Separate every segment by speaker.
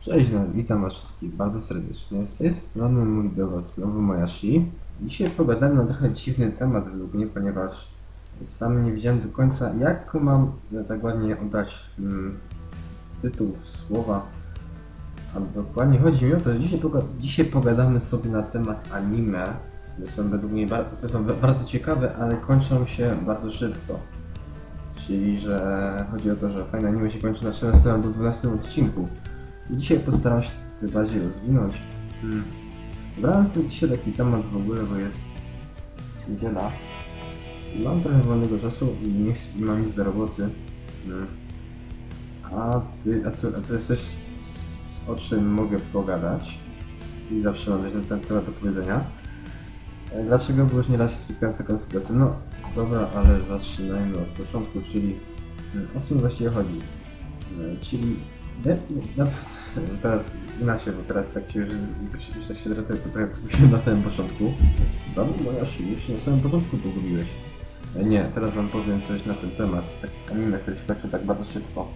Speaker 1: Cześć, no, witam was wszystkich bardzo serdecznie. Z tej strony mój do was znowu Mojashi. Dzisiaj pogadamy na trochę dziwny temat według mnie, ponieważ sam nie wiedziałem do końca jak mam tak ładnie oddać mm, tytuł słowa. A dokładnie chodzi mi o to, że dzisiaj, poga dzisiaj pogadamy sobie na temat anime. które są według mnie bar są bardzo ciekawe, ale kończą się bardzo szybko. Czyli, że chodzi o to, że fajne anime się kończy na 14 albo 12 odcinku. Dzisiaj postaram się to bardziej rozwinąć. Hmm. Wybrałem sobie dzisiaj taki temat w ogóle, bo jest niedziela. Mam trochę wolnego czasu i nie, mam nic do roboty. Hmm. A ty, a, ty, a ty jesteś z, o czym mogę pogadać. I zawsze mam coś na ten temat do powiedzenia. E, Dlaczego? Bo już nieraz się spotkałem z taką sytuacją. No dobra, ale zaczynajmy od początku, czyli hmm, o co mi właściwie chodzi. E, Czyli de, na, teraz inaczej, bo teraz tak się już, tak się, tak się trochę pogubiłem na samym początku. Bo ja już na samym początku pogubiłeś. E, Nie, teraz wam powiem coś na ten temat, tak anime, które się kończą tak bardzo szybko.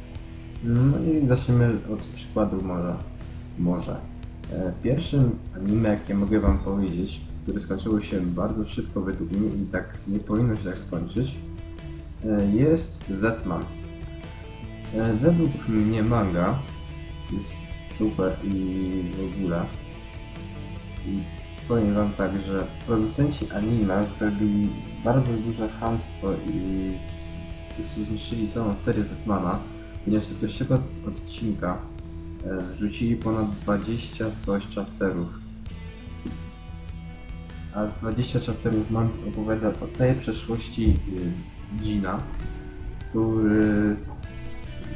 Speaker 1: No i zaczniemy od przykładu może. Może. E, Pierwszym anime, jakie mogę wam powiedzieć, które skończyło się bardzo szybko według mnie i tak nie powinno się tak skończyć, e, jest Zetman. Według mnie manga jest super i w ogóle. I powiem wam tak, że producenci anime zrobili bardzo duże chamstwo i zniszczyli całą serię Zetmana, ponieważ do pierwszego odcinka e, wrzucili ponad 20 coś chapterów. A 20 chapterów man opowiada o tej przeszłości Gina, który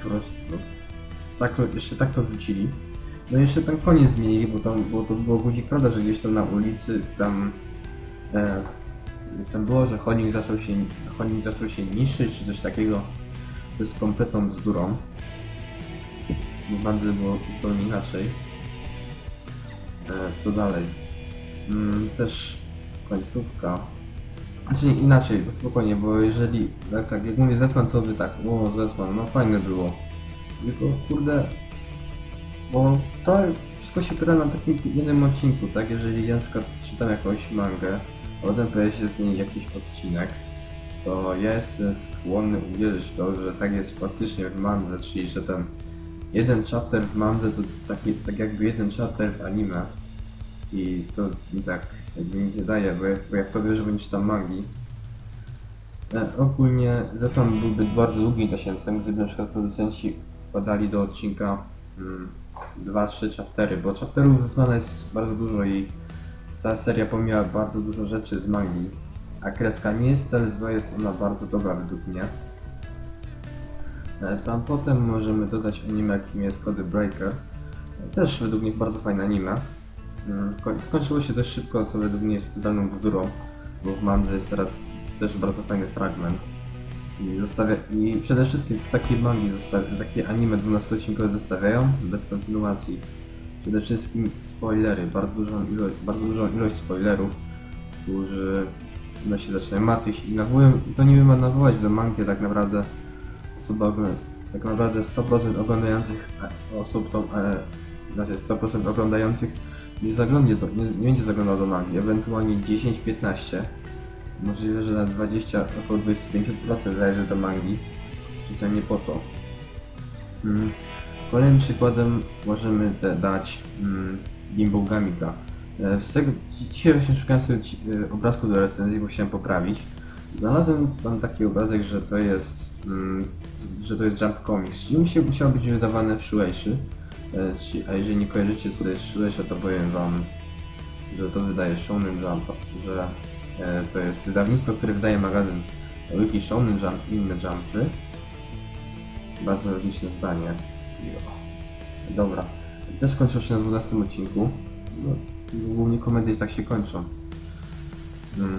Speaker 1: po prostu tak to, jeszcze tak to wrzucili. No jeszcze ten koniec zmienili, bo tam to było guzik prawda, że gdzieś tam na ulicy tam e, tam było, że chodnik zaczął się chodnik zaczął się niszczyć czy coś takiego. To jest kompletną bzdurą. W bandy było zupełnie inaczej. E, co dalej? Mm, też końcówka. Znaczy inaczej, bo spokojnie, bo jeżeli, tak, tak, jak mówię Zetman, to by tak, o Zetman, no fajne było. Tylko kurde, bo to wszystko się opiera na takim jednym odcinku, tak? Jeżeli ja na przykład czytam jakąś mangę, a potem pojawia się z niej jakiś odcinek, to ja jestem skłonny uwierzyć w to, że tak jest faktycznie w mandze, czyli że ten jeden chapter w mandze to taki, tak jakby jeden chapter w anime. I to mi tak jakby nic nie daje, bo ja, bo ja w to wierzę, że nie czytam mangi. E, ogólnie Zeton byłby bardzo długim tasiemcem, gdyby na przykład producenci wkładali do odcinka mm, 2-3 chaptery, bo chapterów Zetmana jest bardzo dużo i cała seria pomija bardzo dużo rzeczy z mangi. A kreska nie jest wcale zła, jest ona bardzo dobra według mnie. E, Tam potem możemy dodać anime, jakim jest Cody Breaker. Też według mnie bardzo fajne anime. Mm, koń- Skończyło się dość szybko, co według mnie jest totalną bzdurą, bo w mandze jest teraz też bardzo fajny fragment. I, zostawia, I przede wszystkim takie mangi, zostawia, takie anime 12-odcinkowe zostawiają bez kontynuacji. Przede wszystkim spoilery, bardzo dużą ilość, bardzo dużą ilość spoilerów, którzy no, się zaczynają martwić i nawołują, i to nie ma nawołać do mangi tak naprawdę tak naprawdę 100% oglądających osób to, e, znaczy 100% oglądających nie zaglądnie do, nie, nie będzie zaglądał do mangi, ewentualnie 10-15 Możliwe, że na 20, około 25% zależy do mangi. Specjalnie po to. Mm. Kolejnym przykładem możemy dać mm, Limbo Gamika. E, Z tego, dzi- dzisiaj właśnie szukałem sobie e, obrazku do recenzji, bo chciałem poprawić. Znalazłem tam taki obrazek, że to jest mm, że to jest Jump Comics, czyli musi, musiało być wydawane w Shueisha. E, A jeżeli nie kojarzycie co to jest Shueisha, to powiem wam, że to wydaje Shonen Jump, że to jest wydawnictwo, które wydaje magazyn Wiki Shonen Jump i inne jumpy. Bardzo logiczne zdanie. Dobra. Też skończył się na 12 odcinku. No, głównie komedie tak się kończą. Mm.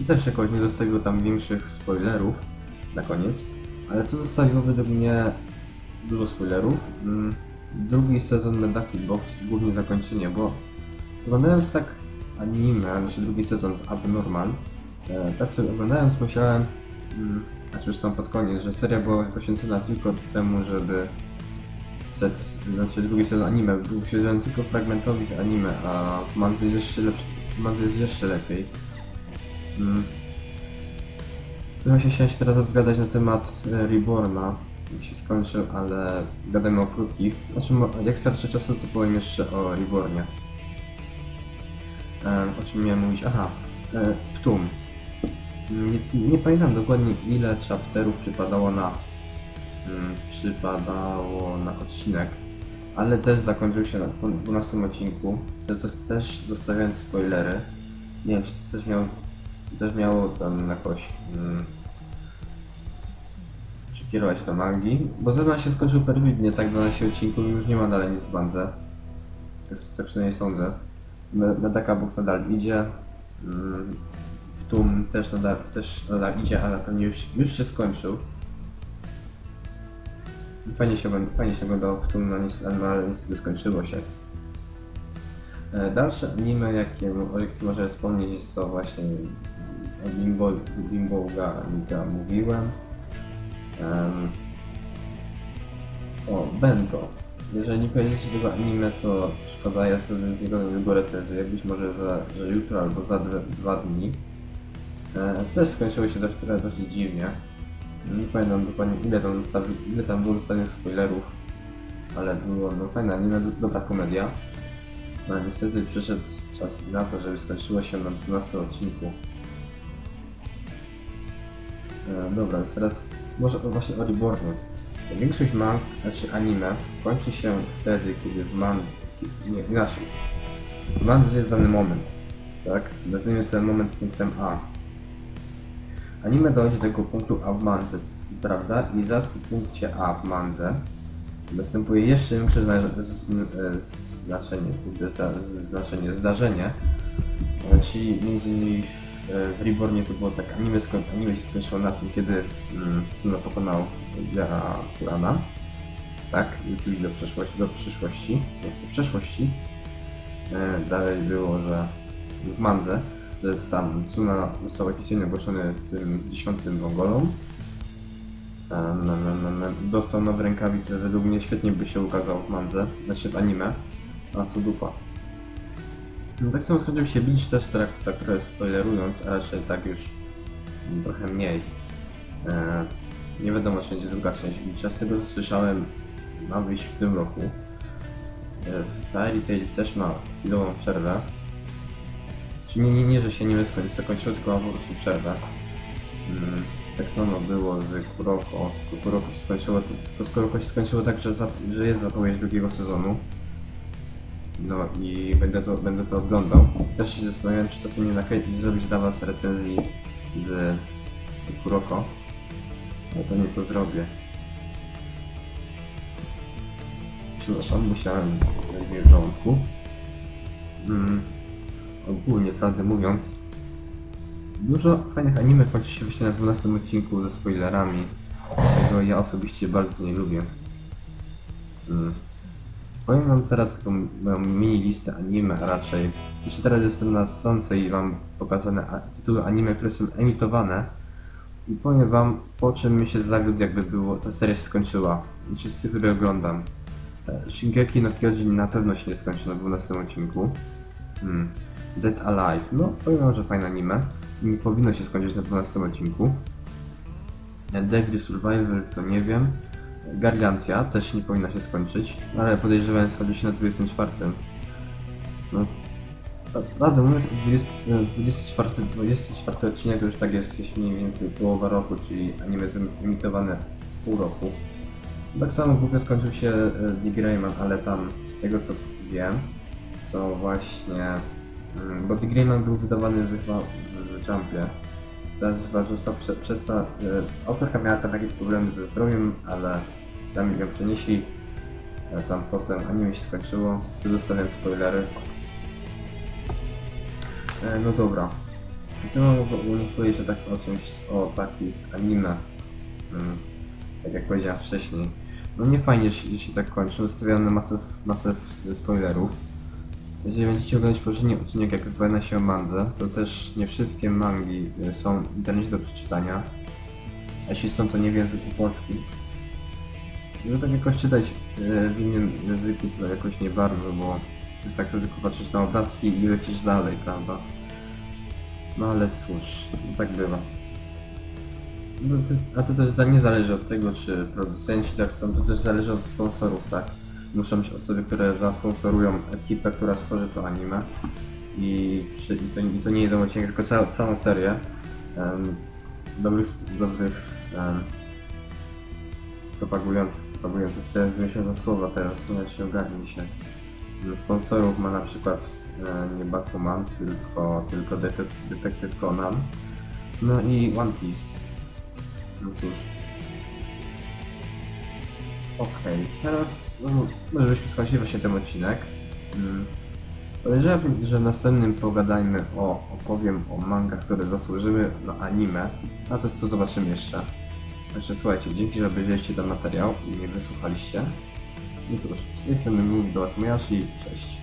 Speaker 1: I też jakoś nie zostawiło tam większych spoilerów na koniec. Ale co zostawiło według mnie dużo spoilerów? Mm. Drugi sezon Medaki Box, głównie zakończenie, bo oglądając tak anime, znaczy drugi sezon Abnormal, e, tak sobie oglądając myślałem, mm, znaczy już sam pod koniec, że seria była poświęcona tylko temu, żeby set, znaczy drugi sezon anime był poświęcony tylko fragmentowi anime, a w mandze jest jeszcze jest jeszcze lepiej. Mm. Trochę się chciałem się teraz zgadać na temat e, Reborna, jak się skończył, ale gadamy o krótkich. Znaczy, jak starczy czasu, to powiem jeszcze o Rebornie. O czym miałem mówić? Aha, e, Ptum. Nie, nie pamiętam dokładnie ile chapterów przypadało na mm, przypadało na odcinek, ale też zakończył się na 12 odcinku. To, to też zostawiając spoilery. Nie wiem, czy to też miało, też miało tam jakoś mm, przykierować do mangi, bo Zedan się skończył perfidnie, tak 12 odcinków już nie ma dalej nic w bandze. Tak, tak przynajmniej sądzę. Me- Medaka Book nadal idzie. Mm, Ptum też nadal, też nadal idzie, ale pewnie już, już się skończył. Fajnie się, fajnie się oglądało Ptum, no niestety, ale niestety skończyło się. E, Dalsze anime, jakie, o może wspomnieć, jest to właśnie o Limbo, Limbo Ga mówiłem. Em, o, Bento. Jeżeli nie kojarzycie tego anime, to szkoda, ja sobie z jego, jego recenzję, być może za, za jutro albo za dwa, dwa dni. E, też skończyło się dość, dość dziwnie. Nie pamiętam dokładnie ile tam, zostawi, ile tam było zostawionych spoilerów, ale było no, fajne anime, do, dobra komedia. No niestety przyszedł czas na to, żeby skończyło się na 12 odcinku. E, dobra, więc teraz może właśnie o. Większość mang, znaczy anime, kończy się wtedy, kiedy w man... Nie, inaczej. W mandze jest dany moment, tak? Nazwijmy ten moment punktem A. Anime dochodzi do tego punktu A w mandze, prawda? I zaraz po punkcie A w mandze następuje jeszcze większe znaczenie, znaczenie, zdarzenie. E, Czyli między innymi w Rebornie to było tak, anime, skoń, anime się skończyło na tym, kiedy mm, Tsuna pokonał Gira Kurana. Tak, wrócili do przeszłości, do przyszłości, do, przeszłości. E, dalej było, że w mandze, że tam Tsuna został oficjalnie ogłoszony tym dziesiątym Mongolom. E, na, na, na, dostał nowe rękawice, według mnie świetnie by się ukazał w mandze, znaczy w anime, a tu dupa. No tak samo skończył się Bleach też tak, tak trochę spoilerując, a raczej tak już trochę mniej. E, nie wiadomo czy będzie druga część Bleacha, z tego co słyszałem ma wyjść w tym roku. E, Fairy Tail też ma chwilową przerwę. Czyli nie, nie, nie, że się nie skończy, tylko ma po prostu przerwę. Mm, tak samo było z Kuroko. Kuroko się skończyło, tylko Kuroko się skończyło tak, że, za, że jest zapowiedź drugiego sezonu. No i będę to, będę to oglądał. Też się zastanawiałem, czy czasem nie nakręcić, zrobić dla Was recenzji z Kuroko. No to nie to zrobię. Przepraszam, musiałem znaleźć w żołądku. Mm, ogólnie, prawdę mówiąc, dużo fajnych anime kończy się właśnie na 12 odcinku ze spoilerami, czego ja osobiście bardzo nie lubię. Mm. Powiem wam teraz taką moją mini listę anime, a raczej jeszcze teraz jestem na stronce i wam pokazane tytuły anime, które są emitowane i powiem wam po czym mi się zawiódł jakby było, ta seria się skończyła, czy z które oglądam. E, Shingeki no Kyojin na pewno się nie skończy na 12 odcinku. Hmm. Dead Alive, no powiem wam, że fajne anime. Nie powinno się skończyć na 12 odcinku. Deadly Survivor to nie wiem. Gargantia też nie powinna się skończyć, ale podejrzewam skończy się na 24. No, pra- prawdę mówiąc, 20, e, 24, 24 odcinek to już tak jest gdzieś mniej więcej połowa roku, czyli anime emitowane pół roku. Tak samo głupio skończył się e, Dick Rayman, ale tam z tego co wiem, to właśnie... mm, Bo Dick Rayman był wydawany chyba w Jumpie. Chyba został prze, przez to... e, Autorka miała tam jakieś problemy ze zdrowiem, ale tam ją przenieśli. Tam potem anime się skończyło. Tu zostawiam spoilery. E, No dobra. Co mam powiedzieć o, tak, o czymś, o takich anime? Mm, tak jak powiedziałem wcześniej. No nie fajnie, że że się tak kończy. Zostawiam na masę, masę spoilerów. Jeżeli będziecie oglądać poprzedni odcinek, jak wypowiada się o mandze, to też nie wszystkie mangi y, są w internecie do przeczytania. A jeśli są, to nie wiem w języku polskim. Żeby tak jakoś czytać e, w innym języku to jakoś nie bardzo, bo tak to tylko patrzysz na obrazki i lecisz dalej, prawda? No ale cóż, tak bywa. No a to też nie zależy od tego, czy producenci tak chcą, to też zależy od sponsorów, tak? Muszą być osoby, które zasponsorują ekipę, która stworzy to anime. I, przy, i, to, i to nie jeden odcinek, tylko cała, całą serię em, dobrych, dobrych em, propagujących, propagujących serię, myślę za słowa teraz, ja się ogarnij się. Sponsorów ma na przykład nie Bakuman, tylko, tylko Detective Conan. No i One Piece. No cóż. Okej, teraz no, może byśmy skończyli właśnie ten odcinek. Mm. Podejrzewam, że w następnym pogadajmy o, opowiem o mangach, które zasłużyły na anime. A to, to zobaczymy jeszcze. Także słuchajcie, dzięki, że obejrzeliście ten materiał i mnie wysłuchaliście. No cóż, z tej strony mówił do Was Mojashi, cześć.